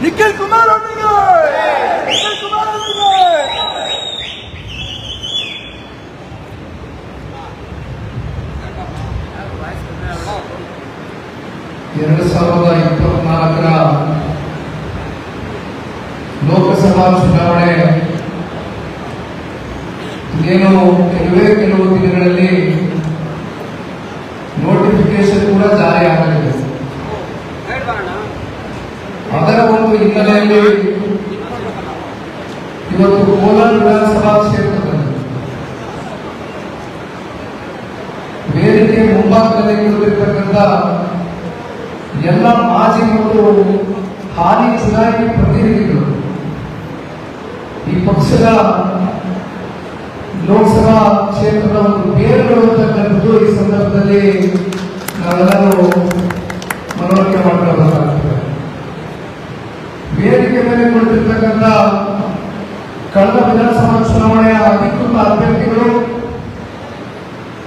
¡Niquel Kumaro, niño! ¡Niquel Kumaro, niño! Quiero saludar. Kolar ವಿಧಾನಸಭಾ ಕ್ಷೇತ್ರದಲ್ಲಿ. ವೇದಿಕೆ ಮುಂಭಾಗದಲ್ಲಿ ಕುಳಿತಿರ್ತಕ್ಕಂಥ ಎಲ್ಲ ಮಾಜಿ ಮತ್ತು ಹಾಲಿ ಚುನಾಯಿತ ಪ್ರತಿನಿಧಿಗಳು ಈ ಪಕ್ಷದ ಲೋಕಸಭಾ ಕ್ಷೇತ್ರದ ಒಂದು ಬೇರುಗಳು ಅಂತಕ್ಕಂಥದ್ದು ಈ ಸಂದರ್ಭದಲ್ಲಿ ನಾವೆಲ್ಲರೂ ಮನವರಿಕೆ ಮಾಡ್ಕೊಳ್ಬೇಕಾಗ್ತದೆ ವೇದಿಕೆ ಮೇಲೆ ಕುಳಿತಿರ್ತಕ್ಕಂಥ ಚುನಾವಣೆಯ ಅಧಿಕೃತ ಅಭ್ಯರ್ಥಿಗಳು,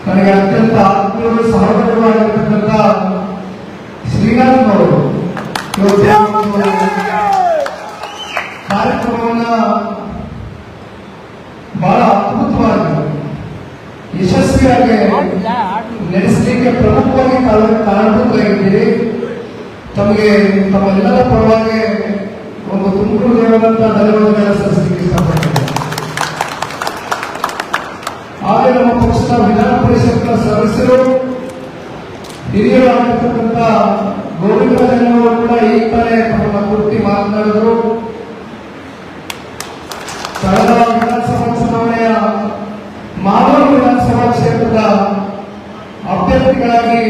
ನನಗೆ ಅತ್ಯಂತ ಆತ್ಮೀಯರು ಸಹೋದರರು ಆಗಿರ್ತಕ್ಕಂಥ ಶ್ರೀನಾಥ್ ಅವರು. ಕಾರ್ಯಕ್ರಮವನ್ನ ಬಹಳ ಅದ್ಭುತವಾಗಿ, ಯಶಸ್ವಿಯಾಗಿ ನಡೆಸಲಿಕ್ಕೆ ಪ್ರಮುಖವಾಗಿ ಕಾರಣ- ಕಾರಣಭೂತರಾಗಿದ್ದೀರಿ. ತಮಗೆ, ತಮ್ಮೆಲ್ಲರ ಪರವಾಗಿ ಒಂದು ತುಮಕೂರು ದೇವರಂತ ಧನ್ಯವಾದಗಳನ್ನು ಸಲ್ಲಿಸಲಿಕ್ಕೆ ಇಷ್ಟಪಡ್ತೇನೆ. ಹಾಗೆ ನಮ್ಮ ಪಕ್ಷದ ವಿಧಾನ ಪರಿಷತ್ನ ಸದಸ್ಯರು ಹಿರಿಯರು ಆಗಿರ್ತಕ್ಕಂಥ ಗೋವಿಂದರಾಜನವರು ಕೂಡ ಈ ತಾನೇ ತಮ್ಮ ಕುರಿತು ಮಾತನಾಡಿದರು. ಕಳೆದ ವಿಧಾನಸಭಾ ಚುನಾವಣೆಯ ಮಾಲೂರು ವಿಧಾನಸಭಾ ಕ್ಷೇತ್ರದ ಅಭ್ಯರ್ಥಿಗಳಾಗಿ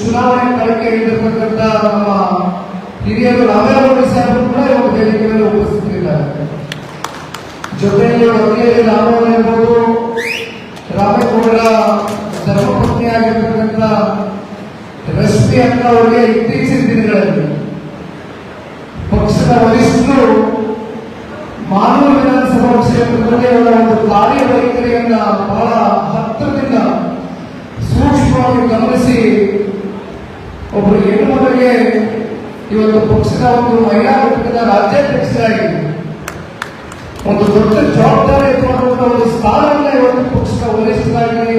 ಚುನಾವಣೆ ಕಳಕೆ ಇಳಿದಿರತಕ್ಕಂಥ ನಮ್ಮ ಹಿರಿಯರು ರಾಮೇಗೌಡ ಸಾಹೇಬರು ಕೂಡ ಇವತ್ತು ವೇದಿಕೆ ಮೇಲೆ ಉಪಸ್ಥಿತರಿದ್ದಾರೆ. ಜೊತೆಯಲ್ಲಿ ವಕೀಲರು ರಾಮವರ ಇರ್ಬೋದು ಅವರಿಗೆ ಇತ್ತೀಚಿನ ದಿನಗಳಲ್ಲಿ. ಪಕ್ಷದ ವರಿಷ್ಠರು ಮಾನವ ವಿಧಾನಸಭಾ ಕ್ಷೇತ್ರದಲ್ಲಿ ಅವರ ಒಂದು ಕಾರ್ಯವೈಖರಿಯನ್ನ ಬಹಳ ಹತ್ತಿರದಿಂದ ಸೂಕ್ಷ್ಮವಾಗಿ ಗಮನಿಸಿ ಒಬ್ಬರು ಹೆಣ್ಣುಮಗಳಿಗೆ ಇವತ್ತು ಪಕ್ಷದ ಒಂದು ಮಹಿಳಾ ಘಟಕದ ರಾಜ್ಯಾಧ್ಯಕ್ಷರಾಗಿ ಒಂದು ದೊಡ್ಡ ಜವಾಬ್ದಾರಿ ಒಂದು ಸ್ಥಾನವನ್ನ ಇವತ್ತು ಪಕ್ಷದ ವರಿಷ್ಠರಾಗಿ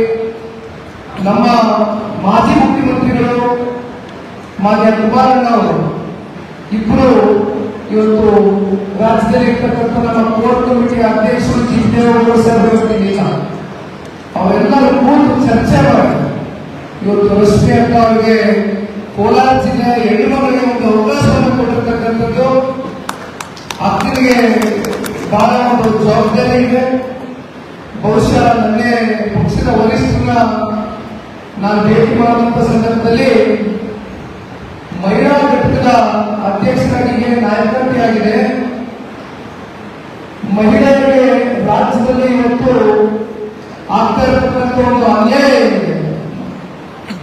ನಮ್ಮ ಮಾಜಿ ಮುಖ್ಯಮಂತ್ರಿಗಳು ಮಾನ್ಯ ಕುಮಾರಣ್ಣ ಅವರು ಇಬ್ಬರು ಇವತ್ತು ರಾಜ್ಯದಲ್ಲಿ ಇರ್ತಕ್ಕಂಥ ನಮ್ಮ ಕೋರ್ ಕಮಿಟಿ ಅಧ್ಯಕ್ಷರು ಜಿಲ್ಲೆಯವರು ಸೇರ್ಬೇಕಿಲ್ಲ ಅವರೆಲ್ಲರೂ ಕೂತು ಚರ್ಚೆ ಮಾಡಿ ಇವತ್ತು ರಶ್ಮಿ ಅಕ್ಕ ಅವರಿಗೆ ಕೋಲಾರ ಜಿಲ್ಲೆಯ ಹೆಣ್ಣುಮಗಳಿಗೆ ಒಂದು ಅವಕಾಶವನ್ನು ಕೊಟ್ಟಿರ್ತಕ್ಕಂಥದ್ದು ಅಕ್ಕನಿಗೆ ಬಹಳ ಒಂದು ಜವಾಬ್ದಾರಿ ಇದೆ. ಬಹುಶಃ ನನ್ನೇ ಪಕ್ಷದ ವರಿಷ್ಠರನ್ನ ನಾನು ಭೇಟಿ ಮಾಡುವಂತ ಸಂದರ್ಭದಲ್ಲಿ ಮಹಿಳಾ ಘಟಕದ ಅಧ್ಯಕ್ಷರಾಗಿ ನಾಯಕತೆಯಾಗಿದೆ ಮಹಿಳೆಯರಿಗೆ ರಾಜ್ಯದಲ್ಲಿ ಇವತ್ತು ಆಗ್ತಾ ಇರತಕ್ಕಂಥ ಒಂದು ಅನ್ಯಾಯ ಇದೆ.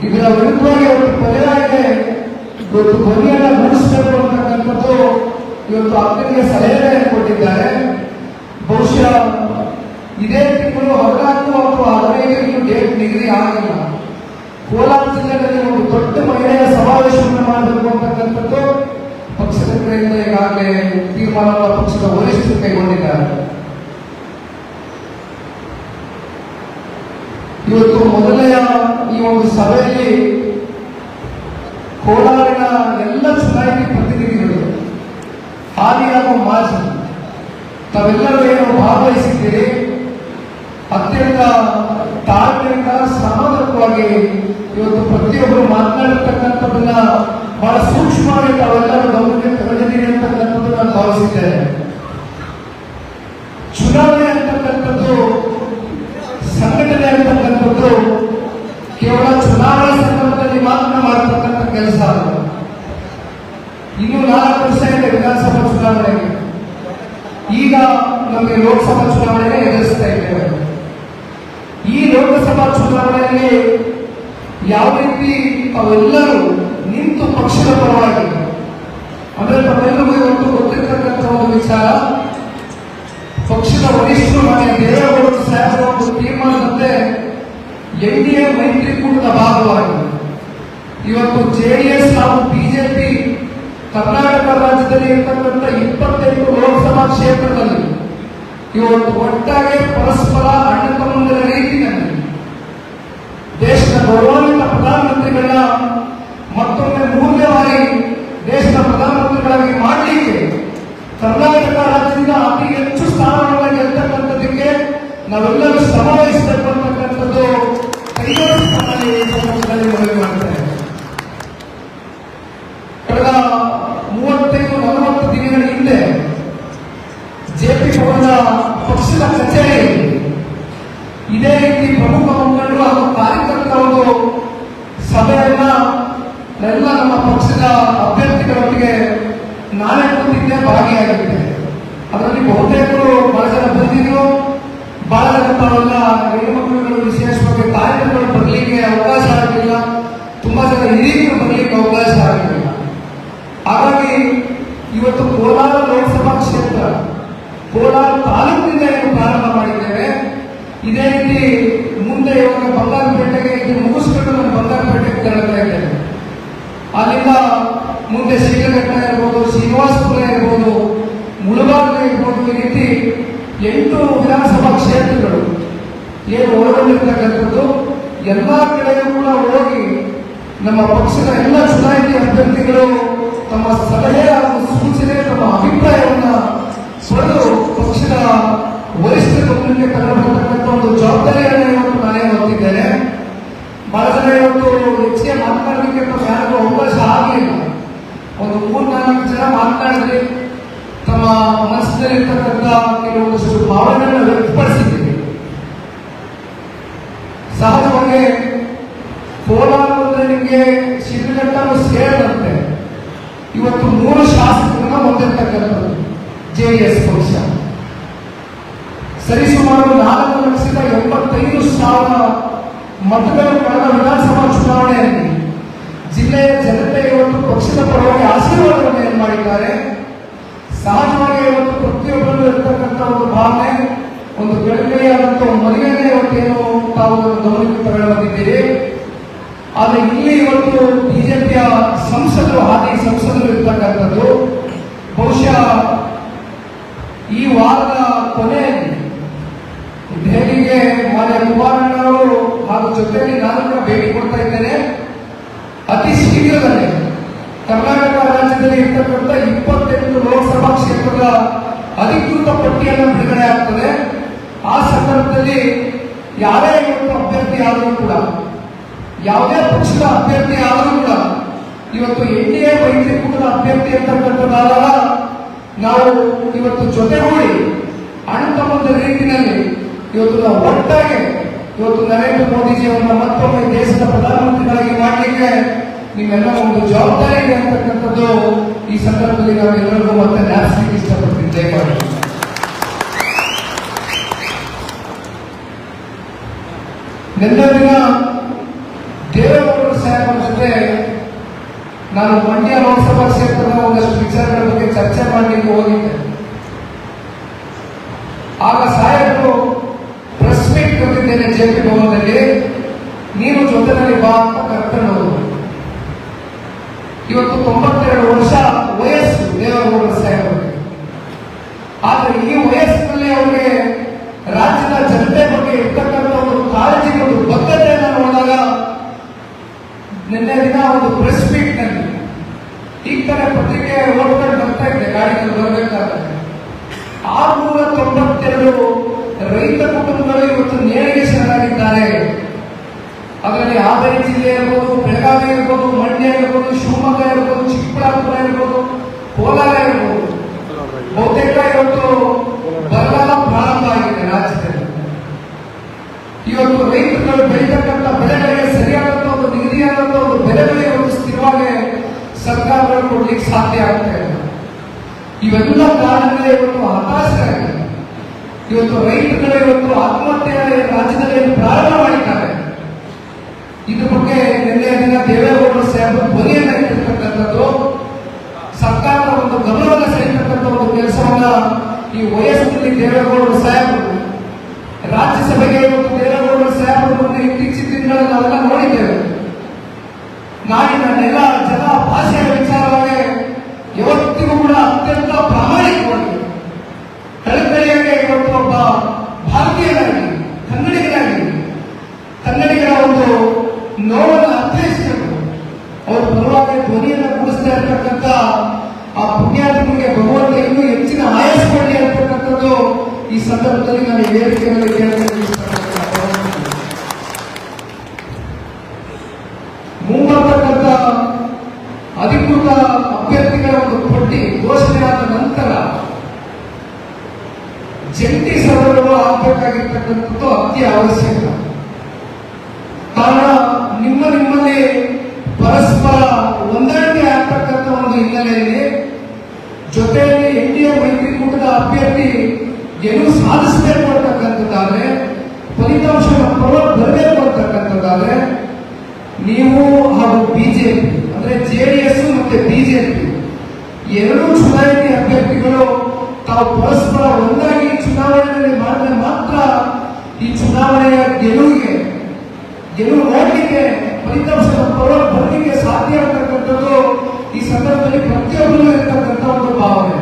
ಇದರ ವಿರುದ್ಧವಾಗಿ ಒಂದು ಪರಿಹಾರಕ್ಕೆ ಇವತ್ತು ಧ್ವನಿಯನ್ನ ಮೂಡಿಸಬೇಕು ಅಂತಕ್ಕಂಥದ್ದು ಇವತ್ತು ಅಕ್ಕನಿಗೆ ಸಲಹೆ ಕೊಟ್ಟಿದ್ದಾರೆ. ಬಹುಶಃ ಇದೇ ತಿಂಗಳು ಹದಿನಾಲ್ಕು ಅಥವಾ ಹದಿನೈದು ಡೇಟ್ ನಿಗದಿ ಆಗಿಲ್ಲ. ಕೋಲಾರ ಜಿಲ್ಲೆಯಲ್ಲಿ ಒಂದು ಮಾಡಬೇಕು ಪಕ್ಷದ ಕಡೆಯಿಂದ ಈಗಾಗಲೇ ತೀರ್ಮಾನವನ್ನು ಪಕ್ಷದ ವರಿಷ್ಠರು ಕೈಗೊಂಡಿದ್ದಾರೆ. ಇವತ್ತು ಮೊದಲನೆಯ ಈ ಒಂದು ಸಭೆಯಲ್ಲಿ ಕೋಲಾರಿನ ಎಲ್ಲ ಚುನಾಯಿತಿ ಪ್ರತಿನಿಧಿಗಳು ಹಾಲಿ ಹಾಗೂ ಮಾಜಿ ತಾವೆಲ್ಲರೂ ಏನು ಭಾಗವಹಿಸಿದ್ದೀರಿ? ಅತ್ಯಂತ ತಾಳ್ಮೆಯಿಂದ ಸಮಾಧಾನವಾಗಿ ಇವತ್ತು ಪ್ರತಿಯೊಬ್ಬರು ಮಾತನಾಡಿರ್ತಕ್ಕಂಥದ್ದನ್ನ ಬಹಳ ಸೂಕ್ಷ್ಮವಾಗಿ ತಾವೆಲ್ಲರೂ ಗಮನಕ್ಕೆ ತಗೊಂಡಿದ್ದೀರಿ ಅಂತಕ್ಕಂಥದ್ದು ನಾನು ಭಾವಿಸಿದ್ದೇನೆ. ಚುನಾವಣೆ ಅಂತಕ್ಕಂಥದ್ದು, ಸಂಘಟನೆ ಅಂತಕ್ಕಂಥದ್ದು ಕೇವಲ ಚುನಾವಣಾ ಸಂದರ್ಭದಲ್ಲಿ ಮಾತ್ರ ಮಾಡತಕ್ಕಂಥ ಕೆಲಸ ಅಲ್ಲ ಇನ್ನು ನಾಲ್ಕು ವರ್ಷ ಇದೆ ವಿಧಾನಸಭಾ ಚುನಾವಣೆಗೆ. ಈಗ ನಮಗೆ ಲೋಕಸಭಾ ಚುನಾವಣೆ ಎದುರಿಸ್ತಾ ಇದ್ದೇವೆ. ಈ ಲೋಕಸಭಾ ಚುನಾವಣೆಯಲ್ಲಿ ಯಾವ ರೀತಿ ಅವೆಲ್ಲರೂ ನಿಂತು ಪಕ್ಷದ ಪರವಾಗಿ, ಅಂದ್ರೆ ತಮ್ಮೆಲ್ಲರಿಗೂ ಇವತ್ತು ಗೊತ್ತಿರತಕ್ಕಂಥ ಒಂದು ವಿಚಾರ, ಪಕ್ಷದ ವರಿಷ್ಠರು ಮನೆ ದೇವೇಗೌಡರು ಸಾಹೇಬರ ಒಂದು ತೀರ್ಮಾನದಂತೆ ಎನ್ ಡಿ ಎ ಮೈತ್ರಿಕೂಟದ ಭಾಗವಾಗಿ, ಇವತ್ತು ಜೆ ಡಿ ಎಸ್ ಹಾಗೂ ಬಿಜೆಪಿ ಕರ್ನಾಟಕ ರಾಜ್ಯದಲ್ಲಿ ಇರ್ತಕ್ಕಂಥ ಇಪ್ಪತ್ತೆಂಟು ಲೋಕಸಭಾ ಕ್ಷೇತ್ರದಲ್ಲಿ ಇವತ್ತು ಒಟ್ಟಾಗಿ ಪರಸ್ಪರ ಅಣ್ಣ ತಮ್ಮಂದಿರ ರೀತಿಯಲ್ಲಿ ದೇಶದ ಗೌರವಾನ್ವಿತ ಪ್ರಧಾನಮಂತ್ರಿಗಳನ್ನ ಮತ್ತೊಮ್ಮೆ ಮೂರನೇ ಬಾರಿ ದೇಶದ ಪ್ರಧಾನಮಂತ್ರಿಗಳಾಗಿ ಮಾಡಲಿಕ್ಕೆ ಕರ್ನಾಟಕ ರಾಜ್ಯದಿಂದ ಅತಿ ಹೆಚ್ಚು ಸ್ಥಾನಗಳನ್ನು ಗೆಲ್ತಕ್ಕಂಥದ್ದಕ್ಕೆ ನಾವೆಲ್ಲರೂ ಶ್ರಮ ವಹಿಸಬೇಕು ಅಂತಕ್ಕಂಥದ್ದು ಕೈಗೊಳ್ಳಿ ಈ ಸಂದರ್ಭದಲ್ಲಿ ಮನವಿ ಮಾಡ್ತಾರೆ ಕಳೆದ ಮೂವತ್ತೈದು ನಲವತ್ತು ದಿನಗಳ ಹಿಂದೆ ಜೆಪಿ ಭವನದ ಪಕ್ಷದ ಕಚೇರಿಯಲ್ಲಿ ಇದೇ ರೀತಿ ಪ್ರಮುಖ ಮುಖಂಡರು ಹಾಗೂ ಕಾರ್ಯಕರ್ತರು ಸಭೆಯನ್ನ ಎಲ್ಲ ನಮ್ಮ ಪಕ್ಷದ ಅಭ್ಯರ್ಥಿಗಳೊಟ್ಟಿಗೆ ನಾನೇ ಕೂತಿದ್ದೆ ಭಾಗಿಯಾಗಿದ್ದೆ ಅದರಲ್ಲಿ ಬಹುತೇಕರು ಬಹಳ ಜನ ಬಂದಿದ್ರು ಬಹಳ ಜನ ತಾವೆಲ್ಲ ಹೆಣ್ಣುಮಕ್ಕಳುಗಳು ವಿಶೇಷವಾಗಿ ಕಾರ್ಯಕರ್ತರು ಬರಲಿಕ್ಕೆ ಅವಕಾಶ ಆಗಲಿಲ್ಲ ತುಂಬಾ ಜನ ಹಿರಿಯರು ಬರಲಿಕ್ಕೆ ಅವಕಾಶ ಆಗಲಿಲ್ಲ ಹಾಗಾಗಿ ಇವತ್ತು ಕೋಲಾರ ಲೋಕಸಭಾ ಕ್ಷೇತ್ರ ಕೋಲಾರ ತಾಲೂಕಿನಿಂದ ಏನು ಪ್ರಾರಂಭ ಮಾಡಿದ್ದೇವೆ ಇದೇ ರೀತಿ ಮುಂದೆ ಇವಾಗ ಬಂಗಾರಪೇಟೆಗೆ ಇದು ಮುಗಿಸ್ಕೊಂಡು ನಾನು ಬಂಗಾರಪೇಟೆಗೆ ತೆರಳ್ತಾ ಇದ್ದೇನೆ ಅಲ್ಲಿಂದ ಮುಂದೆ ಶ್ರೀರಂಗಘಟ್ಟ ಇರ್ಬೋದು ಶ್ರೀನಿವಾಸಪುರ ಇರ್ಬೋದು ಮುಳಬಾಗ ಇರ್ಬೋದು ಈ ರೀತಿ ಎಂಟು ವಿಧಾನಸಭಾ ಕ್ಷೇತ್ರಗಳು ಏನು ಒಳಗೊಂಡಿರ್ತಕ್ಕಂಥದ್ದು ಎಲ್ಲ ಕಡೆಯೂ ಕೂಡ ಹೋಗಿ ನಮ್ಮ ಪಕ್ಷದ ಎಲ್ಲ ಚುನಾಯಿತ ಅಭ್ಯರ್ಥಿಗಳು ತಮ್ಮ ಸಲಹೆ ಹಾಗೂ ಸೂಚನೆ, ತಮ್ಮ ಅಭಿಪ್ರಾಯವನ್ನ ಸೊಳೆದು ಪಕ್ಷದ ವರಿಷ್ಠರ ಮುಂದೆ ತಗೊಂಡಿರ್ತಕ್ಕಂಥ ಒಂದು ಜವಾಬ್ದಾರಿಯನ್ನು ಇವತ್ತು ನಾನೇ ಹೊತ್ತಿದ್ದೇನೆ ಬಹಳ ಜನ ಇವತ್ತು ಹೆಚ್ಚಿಗೆ ಮಾತನಾಡಲಿಕ್ಕೆ ತಮ್ಮ ಯಾರಿಗೂ ಅವಕಾಶ ಆಗಲಿಲ್ಲ ಒಂದು ಮೂರ್ ನಾಲ್ಕು ಜನ ಮಾತನಾಡಿದ್ರಿ ತಮ್ಮ ಮನಸ್ಸಿನಲ್ಲಿರ್ತಕ್ಕಂಥ ಕೆಲವೊಂದಷ್ಟು ಭಾವನೆಯನ್ನು ವ್ಯಕ್ತಪಡಿಸಿದ್ದೀರಿ ಸಹಜವಾಗಿ ಕೋಲಾರ ಅಂದ್ರೆ ನಿಮಗೆ ಶಿಡ್ಲಘಟ್ಟನು ಸೇರಿದಂತೆ ಇವತ್ತು ಮೂರು ಶಾಸಕರನ್ನ ಹೊಂದಿರತಕ್ಕಂಥದ್ದು ಜೆಡಿಎಸ್ ಪಕ್ಷ. ಸರಿಸುಮಾರು ನಾಲ್ಕು ಲಕ್ಷದ ಎಂಬತ್ತೈದು ಸಾವಿರ ಮತಗಳು ಕಳೆದ ವಿಧಾನಸಭಾ ಚುನಾವಣೆಯಲ್ಲಿ ಜಿಲ್ಲೆಯ ಜನತೆ ಇವತ್ತು ಪಕ್ಷದ ಪರವಾಗಿ ಆಶೀರ್ವಾದವನ್ನು ಏನ್ ಮಾಡಿದ್ದಾರೆ? ಸಹಜವಾಗಿ ಇವತ್ತು ಪ್ರತಿಯೊಬ್ಬರಲ್ಲೂ ಇರತಕ್ಕಂಥ ಒಂದು ಭಾವನೆ, ಒಂದು ಬೆಳಕರಿಯಾದಂಥ ಒಂದು ಮದುವೆನೇ ಇವತ್ತೇನು ತಾವು ಗಮನಕ್ಕೆ ತಗೊಂಡು ಬಂದಿದ್ದೀರಿ. ಆದ್ರೆ ಇಲ್ಲಿ ಇವತ್ತು ಬಿಜೆಪಿಯ ಸಂಸದರು ಹಾಗೆ ಸಂಸದರು ಇರ್ತಕ್ಕಂಥದ್ದು, ಬಹುಶಃ ಈ ವಾರದ ಕೊನೆಯಲ್ಲಿ ದೆಹಲಿಗೆ ಮಾನ್ಯ ಕುಮಾರಣ್ಣವರು ಹಾಗೂ ಜೊತೆಯಲ್ಲಿ ನಾನು ಕೂಡ ಭೇಟಿ ಕೊಡ್ತಾ ಇದ್ದೇನೆ. ಅತಿ ಶೀಘ್ರದಲ್ಲೇ ಕರ್ನಾಟಕ ರಾಜ್ಯದಲ್ಲಿ ಇರ್ತಕ್ಕಂಥ ಇಪ್ಪತ್ತೆಂಟು ಲೋಕಸಭಾ ಕ್ಷೇತ್ರದ ಅಧಿಕೃತ ಪಟ್ಟಿಯನ್ನು ಬಿಡುಗಡೆ ಆಗ್ತದೆ ಆ ಸಂದರ್ಭದಲ್ಲಿ ಯಾರೇ ಇವತ್ತು ಅಭ್ಯರ್ಥಿ ಆದರೂ ಕೂಡ, ಯಾವುದೇ ಪಕ್ಷದ ಅಭ್ಯರ್ಥಿ ಆದರೂ ಕೂಡ, ಇವತ್ತು ಎನ್ ಡಿ ಎ ಅಭ್ಯರ್ಥಿ ಅಂತಕ್ಕಂಥದ್ದಾದಾಗ ನಾವು ಇವತ್ತು ಜೊತೆಗೂಡಿ ಒಂದು ರೀತಿಯಲ್ಲಿ ಇವತ್ತು ನಾವು ಒಟ್ಟಾಗಿ ಇವತ್ತು ನರೇಂದ್ರ ಮೋದಿಜಿಯವರನ್ನ ಮತ್ತೊಮ್ಮೆ ದೇಶದ ಪ್ರಧಾನಮಂತ್ರಿಗಳಾಗಿ ಮಾಡಲಿಕ್ಕೆ ನಿಮ್ಮೆಲ್ಲ ಒಂದು ಜವಾಬ್ದಾರಿ ಇದೆ ಅಂತಕ್ಕಂಥದ್ದು ಈ ಸಂದರ್ಭದಲ್ಲಿ ನಾವು ಎಲ್ಲರಿಗೂ ಮತ್ತೆ ಜ್ಞಾಪಿಸಲಿಕ್ಕೆ ಇಷ್ಟಪಡ್ತೀನಿ. ದಯಮಾಡಿ ನಿನ್ನೆ ದಿನ ದೇವೇಗೌಡರು ಸಾಹೇಬರ ಜೊತೆ ನಾನು ಮಂಡ್ಯ ಲೋಕಸಭಾ ಕ್ಷೇತ್ರದ ಒಂದಷ್ಟು ವಿಚಾರಗಳ ಬಗ್ಗೆ ಚರ್ಚೆ ಮಾಡಲಿಕ್ಕೆ ಹೋಗಿದ್ದೆ. ಆಗ ಸಾಹೇಬರು ಪ್ರೆಸ್ ಮೀಟ್ ಕೊಟ್ಟಿದ್ದೇನೆ ಜೆ ಪಿ ಭವನದಲ್ಲಿ. ನೀನು ಜೊತೆನಲ್ಲಿ ಬಾ ಕರ್ಕೊಂಡು. ಇವತ್ತು ತೊಂಬತ್ತೆರಡು ವರ್ಷ ವಯಸ್ಸು ದೇವರ ಸಾಹೇಬರಿಗೆ. ಆದರೆ ಈ ವಯಸ್ಸಿನಲ್ಲಿ ಅವರಿಗೆ ನಿನ್ನೆ ಒಂದು ಪ್ರೆಸ್ ಮೀಟ್ನಲ್ಲಿ. ಈ ತರ ಪತ್ರಿಕೆ ಓದ್ಕೊಂಡು ಬರ್ತಾ ಇದ್ದೆ ಗಾಡಿಯಲ್ಲಿ ಬರಬೇಕಾದ್ರೆ. ಆರ್ನೂರ ತೊಂಬತ್ತೆರಡು ರೈತ ಕುಟುಂಬಗಳು ಇವತ್ತು ನೇರಿಗೆ ಶರಣಾಗಿದ್ದಾರೆ. ಅದರಲ್ಲಿ ಹಾವೇರಿ ಜಿಲ್ಲೆ ಇರ್ಬೋದು, ಬೆಳಗಾವಿ ಇರ್ಬೋದು, ಮಂಡ್ಯ ಇರ್ಬೋದು, ಶಿವಮೊಗ್ಗ ಇರ್ಬೋದು, ಚಿಕ್ಕಬಳ್ಳಾಪುರ ಇರ್ಬೋದು, ಕೋಲಾರ ಇರ್ಬೋದು. ಬಹುತೇಕ ಇವತ್ತು ಬರಗಾಲ ಪ್ರಾರಂಭ ಆಗಿದೆ ರಾಜ್ಯದಲ್ಲಿ. ಇವತ್ತು ರೈತರುಗಳು ಬೆಳೀತಕ್ಕಂಥ ಸರ್ಕಾರಗಳು ಕೊಡ್ಲಿಕ್ಕೆ ಸಾಧ್ಯ ಆಗ್ತಾ ಇಲ್ಲ. ಇವೆಲ್ಲ ಕಾರಣಗಳೇ ಇವತ್ತು ಹತಾಶರಾಗಿದೆ ಇವತ್ತು ರೈತರುಗಳು ಇವತ್ತು ಆತ್ಮಹತ್ಯೆ ರಾಜ್ಯದಲ್ಲಿ ಪ್ರಾರಂಭ ಮಾಡಿದ್ದಾರೆ. ಇದ್ರ ಬಗ್ಗೆ ನಿನ್ನೆ ದಿನ ದೇವೇಗೌಡರು ಸಾಹೇಬರು ಧ್ವನಿಯನ್ನ ಇಟ್ಟಿರ್ತಕ್ಕಂಥದ್ದು, ಸರ್ಕಾರದ ಒಂದು ಗಮನವನ್ನು ಸೆಳೆಯತಕ್ಕಂಥ ಒಂದು ಕೆಲಸವನ್ನ ಈ ವಯಸ್ಸಿನಲ್ಲಿ ದೇವೇಗೌಡರು ಸಾಹೇಬರು ರಾಜ್ಯಸಭೆಗೆ ಇವತ್ತು ದೇವೇಗೌಡರು ಸಾಹೇಬರು ಮುಂದೆ ಇತ್ತೀಚಿನ ದಿನಗಳಲ್ಲಿ ನಾವೆಲ್ಲ ನೋಡಿದ್ದೇವೆ ನಾಡಿನ ನೆಲ ಜಲ ಭಾಷೆಯ ವಿಚಾರವಾಗಿ ನೋವನ್ನು ಅರ್ಥೈಸಬೇಕು ಅವ್ರ ಪರವಾಗಿ ಧ್ವನಿಯನ್ನು ಕೂಡಿಸ್ತಾ ಇರ್ತಕ್ಕಂಥ ಆ ಪುಣ್ಯಾತ್ಮನಿಗೆ ಭಗವಂತ ಇನ್ನೂ ಹೆಚ್ಚಿನ ಆಯಸ್ ಕೊಡಲಿ ಅಂತಕ್ಕಂಥದ್ದು ಈ ಸಂದರ್ಭದಲ್ಲಿ ನಾನು ಈ ವೇದಿಕೆ ಮೇಲೆ ಕೇಳಬೇಕು ಇಷ್ಟಪಡ್ತೀನಿ. ಮುಂಬರ್ತಕ್ಕಂಥ ಅಧಿಕೃತ ಅಭ್ಯರ್ಥಿಗಳ ಒಂದು ಪಟ್ಟಿ ಘೋಷಣೆಯಾದ ನಂತರ ಜಂಟಿ ಸಭೆಗಳು ಆಗಬೇಕಾಗಿರ್ತಕ್ಕಂಥದ್ದು ಅತಿ ಅವಶ್ಯಕ ಕಾರಣ ನಿಮ್ಮ ನಿಮ್ಮಲ್ಲಿ ಪರಸ್ಪರ ಹೊಂದಾಣಿಕೆ ಆಗ್ತಕ್ಕಂಥ ಒಂದು ಹಿನ್ನೆಲೆಯಲ್ಲಿ ಜೊತೆಯಲ್ಲಿ ಎನ್ ಡಿ ಎ ಮೈತ್ರಿಕೂಟದ ಅಭ್ಯರ್ಥಿ ಗೆಲುವು ಸಾಧಿಸಬೇಕು ಅಂತಕ್ಕಂಥದ್ದಾದ್ರೆ ಫಲಿತಾಂಶದ ಪರ್ವ ಬರಬೇಕು ಅಂತಕ್ಕಂಥದ್ದಾದ್ರೆ ನೀವು ಹಾಗೂ ಬಿಜೆಪಿ ಅಂದ್ರೆ ಜೆಡಿಎಸ್ ಮತ್ತೆ ಬಿಜೆಪಿ ಎರಡೂ ಚುನಾಯಿತ ಅಭ್ಯರ್ಥಿಗಳು ತಾವು ಪರಸ್ಪರ ಒಂದಾಗಿ ಚುನಾವಣೆಯಲ್ಲಿ ಮಾಡಿದ್ರೆ ಮಾತ್ರ ಈ ಚುನಾವಣೆಯ ಗೆಲುವಿಗೆ ಗೆಲುವು ನೋಡಲಿಕ್ಕೆ ಫಲಿತಾಂಶದ ಪರ್ವ ಬರಲಿಕ್ಕೆ ಸಾಧ್ಯ ಅಂತಕ್ಕಂಥದ್ದು ಈ ಸಂದರ್ಭದಲ್ಲಿ ಪ್ರತಿಯೊಬ್ಬರಿಗೂ ಇರ್ತಕ್ಕಂಥ ಒಂದು ಭಾವನೆ.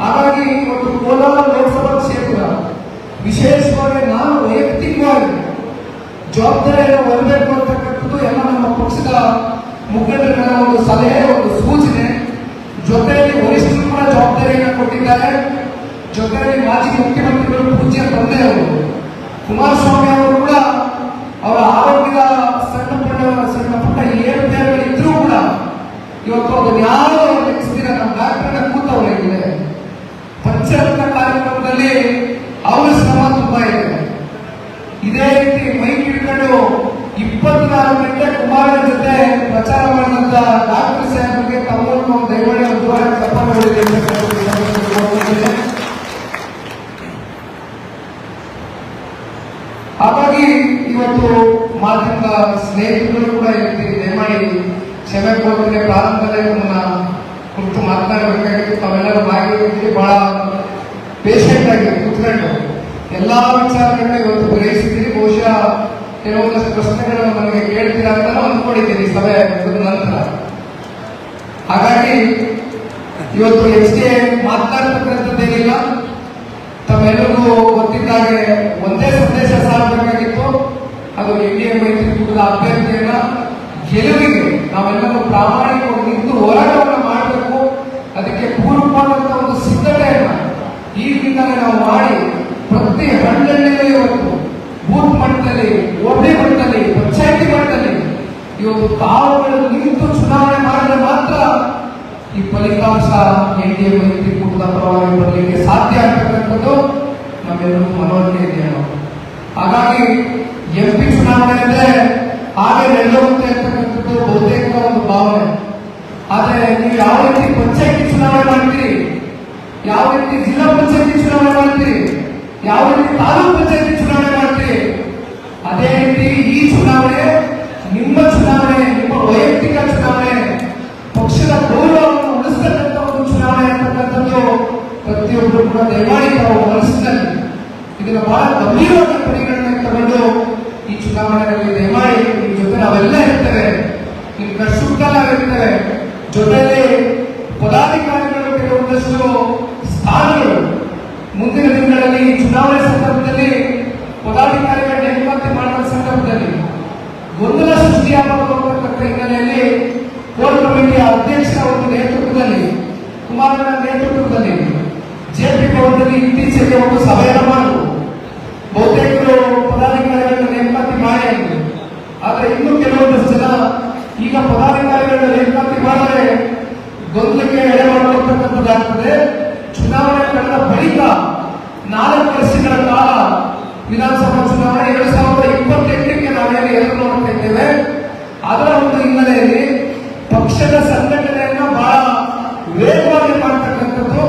ಹಾಗಾಗಿ ಒಂದು ಕೋಲಾರ ಲೋಕಸಭಾ ಕ್ಷೇತ್ರ, ವಿಶೇಷವಾಗಿ ನಾನು ವೈಯಕ್ತಿಕವಾಗಿ ಜವಾಬ್ದಾರಿಯನ್ನು ಹೊರಬೇಕು ಅಂತಕ್ಕಂಥದ್ದು ಎಲ್ಲ ನಮ್ಮ ಪಕ್ಷದ ಮುಖಂಡರ ಒಂದು ಸಲಹೆ, ಒಂದು ಸೂಚನೆ. ಜೊತೆಯಲ್ಲಿ ವರಿಷ್ಠರು ಕೂಡ ಜವಾಬ್ದಾರಿಯನ್ನು ಕೊಟ್ಟಿದ್ದಾರೆ. ಜೊತೆಯಲ್ಲಿ ಮಾಜಿ ಮುಖ್ಯಮಂತ್ರಿಗಳು ಪೂಜ್ಯ ತಂದೆಯವರು ಕುಮಾರಸ್ವಾಮಿ ಅವರು ಕೂಡ ಅವರ ಆರೋಗ್ಯದ ಸಣ್ಣ ಪುಟ್ಟ ಸಣ್ಣ ಪುಟ್ಟ ಇವತ್ತು ಅದನ್ನ ಯಾರು ಲೆಕ್ಕಿಸ್ತೀರ ನಮ್ಮ ಡಾಕ್ಟರ್ನ ಕೂತವ್ರೆ ಪಂಚರತ್ನ ಕಾರ್ಯಕ್ರಮದಲ್ಲಿ ಅವರ ಶ್ರಮ ತುಂಬಾ ಇದೆ. ಇದೇ ರೀತಿ ಮೈಕ್ ಹಿಡ್ಕೊಂಡು ಇಪ್ಪತ್ನಾಲ್ಕು ಗಂಟೆ ಕುಮಾರನ ಜೊತೆ ಪ್ರಚಾರ ಮಾಡಿದಂತ ಡಾಕ್ಟರ್ ಸಾಹೇಬರಿಗೆ ತಮ್ಮನ್ನು ದಯಮಾಡಿ ಒಂದು ದೂರ ತಪ್ಪ ಮಾಡಿದೆ ಅಂತಕ್ಕಂಥದ್ದು ಈ ಸಂದರ್ಭದಲ್ಲಿ ಗೊತ್ತಿದೆ. ಹಾಗಾಗಿ ಇವತ್ತು ಮಾಧ್ಯಮದ ಸ್ನೇಹಿತರು ಕೂಡ ಇರ್ತೀರಿ ದಯಮಾಡಿ ಕ್ಷಮೆ ಕೋರ್ತಿಗೆ ಪ್ರಾರಂಭದಲ್ಲೇ ನಮ್ಮನ್ನ ಕುರಿತು ಮಾತನಾಡಬೇಕಾಗಿತ್ತು ತಾವೆಲ್ಲರೂ ಭಾಗಿಯಾಗಿದ್ದೀರಿ ಬಹಳ ಪೇಷಂಟ್ ಆಗಿ ಕೂತ್ಕೊಂಡು ಎಲ್ಲಾ ವಿಚಾರಗಳನ್ನ ಇವತ್ತು ಗ್ರಹಿಸಿದ್ದೀರಿ, ಬಹುಶಃ ಕೆಲವೊಂದಷ್ಟು ಪ್ರಶ್ನೆಗಳನ್ನು ನನಗೆ ಕೇಳ್ತೀರಾ ಅಂತ ಅಂದ್ಕೊಂಡಿದ್ದೀನಿ ಸಭೆ ನಂತರ. ಹಾಗಾಗಿ ಇವತ್ತು ಎಷ್ಟೇ ಮಾತನಾಡ್ತಕ್ಕಂಥದ್ದೇನಿಲ್ಲ, ತಮ್ಮೆಲ್ಲರಿಗೂ ಗೊತ್ತಿದ್ದಾಗೆ ಒಂದೇ ಸಂದೇಶ ಸಾರಬೇಕಾಗಿತ್ತು ಅದು ಎನ್ಡಿಎ ಮೈತ್ರಿಕೂಟದ ಅಭ್ಯರ್ಥಿಯನ್ನ ಗೆಲುವಿಗೆ ನಾವೆಲ್ಲರೂ ಪ್ರಾಮಾಣಿಕವಾಗಿ ನಿಂತು ಹೋರಾಟವನ್ನು ಮಾಡಬೇಕು. ಅದಕ್ಕೆ ಪೂರ್ವವಾದಂತಹ ಒಂದು ಸಿದ್ಧತೆಯನ್ನ ಈಗಿಂದಲೇ ನಾವು ಮಾಡಿ ಪ್ರತಿ ಹಳ್ಳಿಯಲ್ಲಿ ಇವತ್ತು ಬೂತ್ ಮಟ್ಟದಲ್ಲಿ ಹೋಬಳಿ ಮಟ್ಟದಲ್ಲಿ, ಪಂಚಾಯತಿ ಮಟ್ಟದಲ್ಲಿ. ಇವತ್ತು ತಾವುಗಳು ನಿಂತು ಚುನಾವಣೆ ಮಾಡಿದ್ರೆ ಮಾತ್ರ ಈ ಫಲಿತಾಂಶ ಎನ್ ಡಿ ಎ ಮೈತ್ರಿಕೂಟದ ಪರವಾಗಿ ಬರಲಿಕ್ಕೆ ಸಾಧ್ಯ ಆಗ್ತಕ್ಕಂಥದ್ದು ನಮ್ಮೆಲ್ಲರೂ ಮನವರಿಕೆ ಇದೆಯೋ ಹಾಗಾಗಿ ಎಂ ಪಿ ಚುನಾವಣೆ ಅಂದ್ರೆ ಹಾಗೆ ನಡೆಯುತ್ತೆ ಅಂತಕ್ಕಂಥದ್ದು ಬಹುತೇಕ ಒಂದು ಭಾವನೆ. ಆದ್ರೆ ನೀವು ಯಾವ ರೀತಿ ಪಂಚಾಯತಿ ಚುನಾವಣೆ ಮಾಡ್ತೀರಿ? ಯಾವ ರೀತಿ ಜಿಲ್ಲಾ ಪಂಚಾಯತಿ ಚುನಾವಣೆ ಮಾಡ್ತೀರಿ? ಯಾವ ರೀತಿ ತಾಲೂಕು ಪಂಚಾಯತಿ ಚುನಾವಣೆ ಮಾಡ್ತೀರಿ? ಅದೇ ರೀತಿ ಈ ಚುನಾವಣೆ, ನಿಮ್ಮ ಚುನಾವಣೆ, ನಿಮ್ಮ ವೈಯಕ್ತಿಕ ಚುನಾವಣೆ, ಪಕ್ಷದ ಗೌರವವನ್ನು ಉಳಿಸ್ತಕ್ಕಂಥ ಒಂದು ಚುನಾವಣೆ ಅಂತಕ್ಕಂಥದ್ದು ಪ್ರತಿಯೊಬ್ಬರು ಕೂಡ ದಯಮಾಡಿ ಮನಸ್ಸಿನಲ್ಲಿ ಇದನ್ನು ಬಹಳ ಗಂಭೀರವಾಗಿ ಪರಿಗಣನೆ ತಗೊಂಡು ಈ ಚುನಾವಣೆಯಲ್ಲಿ ದಯಮಾಡಿ ನಿಮ್ಮ ಜೊತೆ ನಾವೆಲ್ಲ ಇರ್ತೇವೆ. ನಿಮ್ಮ ಕಷ್ಟ ನಾವಿರ್ತೇವೆ ಜೊತೆಯಲ್ಲಿ ಪದಾಧಿಕಾರಿಗಳು ಕೆಲವೊಂದಷ್ಟು ಸ್ಥಾನಗಳು ಮುಂದಿನ ದಿನಗಳಲ್ಲಿ ಚುನಾವಣೆ ಸಂದರ್ಭದಲ್ಲಿ ಪದಾಧಿಕಾರಿಗಳ ನೇಮಕಾತಿ ಮಾಡುವ ಸಂದರ್ಭದಲ್ಲಿ ಗೊಂದಲ ಸೃಷ್ಟಿಯಾಗತಕ್ಕಂಥ ಹಿನ್ನೆಲೆಯಲ್ಲಿ ಕೋರ್ ಕಮಿಟಿಯ ಅಧ್ಯಕ್ಷರ ಒಂದು ನೇತೃತ್ವದಲ್ಲಿ ಕುಮಾರನ ನೇತೃತ್ವದಲ್ಲಿ ಜೆಪಿ ಭವನದಲ್ಲಿ ಇತ್ತೀಚೆಗೆ ಒಂದು ಸಭೆಯನ್ನು ಮಾಡಿದ್ರು. ಬಹುತೇಕರು ಪದಾಧಿಕಾರಿಗಳನ್ನು ನೇಮಕಾತಿ ಮಾಡಿ ಆದರೆ ಇನ್ನೂ ಕೆಲವೊಂದಷ್ಟು ಜನ ಈಗ ಪದಾಧಿಕಾರಿಗಳನ್ನ ನೇಮಕಾತಿ ಮಾಡಿದ್ರೆ ಗೊಂದಲಕ್ಕೆ ಎಡೆ ಮಾಡಿಕೊಳ್ತಕ್ಕಂಥದ್ದಾಗ್ತದೆ. ಚುನಾವಣೆ ಕಳೆದ ಬಳಿಕ ನಾಲ್ಕು ವರ್ಷಗಳ ಕಾಲ ವಿಧಾನಸಭಾ ಚುನಾವಣೆ ಎರಡ್ ಸಾವಿರದ ಇಪ್ಪತ್ತೆಂಟಕ್ಕೆ ನಾವೇನು ಎದುರು ನೋಡ್ತಾ ಅದರ ಒಂದು ಹಿನ್ನೆಲೆಯಲ್ಲಿ ಪಕ್ಷದ ಸಂಘಟನೆಯನ್ನ ಬಹಳ ವೇಗವಾಗಿ ಮಾಡ್ತಕ್ಕಂಥದ್ದು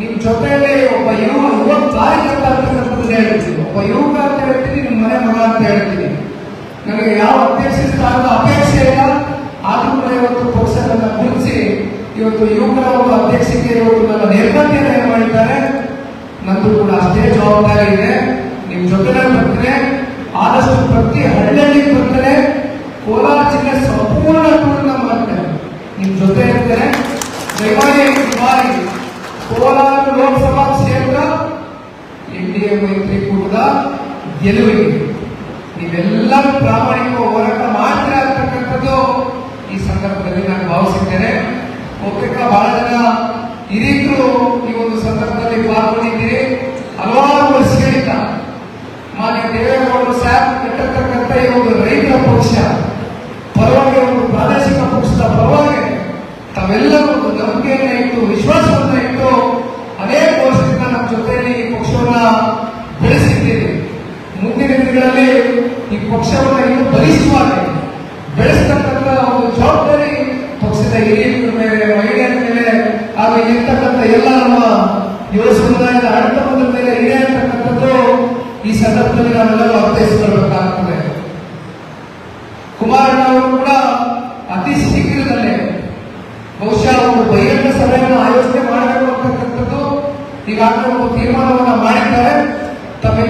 ನಿಮ್ ಜೊತೆಯಲ್ಲಿ ಒಬ್ಬ ಯುವ ಯುವ ಕಾರ್ಯಕರ್ತ ಅಂತಕ್ಕಂಥದ್ದು ಹೇಳ್ತೀನಿ. ಒಬ್ಬ ಯುವಕ ಅಂತ ಹೇಳ್ತೀನಿ ನಿಮ್ಮ ಮನೆ ಮಗ ಅಂತ ಹೇಳ್ತೀನಿ. ನನಗೆ ಯಾವ ಅಧ್ಯಕ್ಷ ಸ್ಥಾನದ ಅಪೇಕ್ಷೆ ಇಲ್ಲ. ಆದ್ರೂ ಕೂಡ ಇವತ್ತು ಪಕ್ಷವನ್ನು ಗುರುತಿಸಿ ಇವತ್ತು ಯುವಕರ ಒಂದು ಅಧ್ಯಕ್ಷಕ್ಕೆ ಇವತ್ತು ನನ್ನ ನಿರ್ಬಂಧನ ಏನ್ ಮಾಡಿದ್ದಾರೆ? ನಂದು ಕೂಡ ಅಷ್ಟೇ ಜವಾಬ್ದಾರಿ ಇದೆ. ನಿಮ್ ಜೊತೆ ಬರ್ತೇನೆ. ಆದಷ್ಟು ಪ್ರತಿ ಹಳ್ಳಿಯಲ್ಲಿ ಬರ್ತಾರೆ ಕೋಲಾರ ಜಿಲ್ಲೆ ಸಂಪೂರ್ಣ ಪೂರ್ಣ ಮಾಡ್ತೇನೆ. ನಿಮ್ ಜೊತೆ ಇರ್ತೇನೆ. ದಯಮಾಡಿ ಬಾರಿ ಕೋಲಾರ ಲೋಕಸಭಾ ಕ್ಷೇತ್ರ, ಎನ್ ಡಿ ಎ ಮೈತ್ರಿಕೂಟದ ಗೆಲುವಿಗೆ. ನೀವೆಲ್ಲರೂ ಪ್ರಾಮಾಣಿಕ ಹೋರಾಟ ಈ ಸಂದರ್ಭದಲ್ಲಿ ನಾನು ಭಾವಿಸಿದ್ದೇನೆ ಬಹುತೇಕ ಬಹಳ ಜನ ಹಿರಿಯರು ಈ ಒಂದು ಸಂದರ್ಭದಲ್ಲಿ ಪಾಲ್ಗೊಂಡಿದ್ದೀರಿ. ಹಲವಾರು ವರ್ಷಗಳಿಂದ ಮಾನ್ಯ ದೇವೇಗೌಡರು ಸಾಹೇಬ್ ಕಟ್ಟತಕ್ಕಂಥ ಈ ಒಂದು ರೈತರ ಪಕ್ಷ, ಪರವಾಗಿ ಒಂದು ಪ್ರಾದೇಶಿಕ ಪಕ್ಷದ ಪರವಾಗಿ ತಾವೆಲ್ಲರೂ ಒಂದು ನಂಬಿಕೆಯನ್ನ ಇಟ್ಟು, ವಿಶ್ವಾಸವನ್ನ ಇಟ್ಟು ಅನೇಕ ವರ್ಷದಿಂದ ನಮ್ಮ ಜೊತೆಯಲ್ಲಿ ಈ ಪಕ್ಷವನ್ನ ಬೆಳೆಸಿದ್ದೀರಿ. ಮುಂದಿನ ದಿನಗಳಲ್ಲಿ ಈ ಪಕ್ಷವನ್ನ ಇನ್ನು ಬಲಿಷ್ಠವಾಗಿ ಬೆಳೆಸ್ತಕ್ಕಂಥ ಒಂದು ಜವಾಬ್ದಾರಿ ಪಕ್ಷದ ಹಿರಿಯರ ಮೇಲೆ ಮಹಿಳೆಯರ ಮೇಲೆ ಹಾಗೂ ಇರ್ತಕ್ಕಂಥ ಎಲ್ಲ ನಮ್ಮ ಯುವ ಸಮುದಾಯದ ಆಡಳಿತ ಮೇಲೆ ಇದೆ ಅಂತಕ್ಕಂಥದ್ದು ಈ ಸಂದರ್ಭದಲ್ಲಿ ನಾವೆಲ್ಲರೂ ಅರ್ಥೈಸಿಕೊಳ್ಬೇಕಾಗ್ತದೆ ಕುಮಾರಣ್ಣ ಅವರು ಕೂಡ ಅತಿ ಶೀಘ್ರದಲ್ಲೇ ಬಹುಶಃ ಒಂದು ಬಹಿರಂಗ ಸಭೆಯನ್ನು ಆಯೋಜನೆ ಮಾಡಬೇಕು ಅಂತಕ್ಕಂಥದ್ದು ಈಗಾಗಲೇ ಒಂದು ತೀರ್ಮಾನವನ್ನು ಮಾಡಿದ್ದಾರೆ. ತಮ್ಮ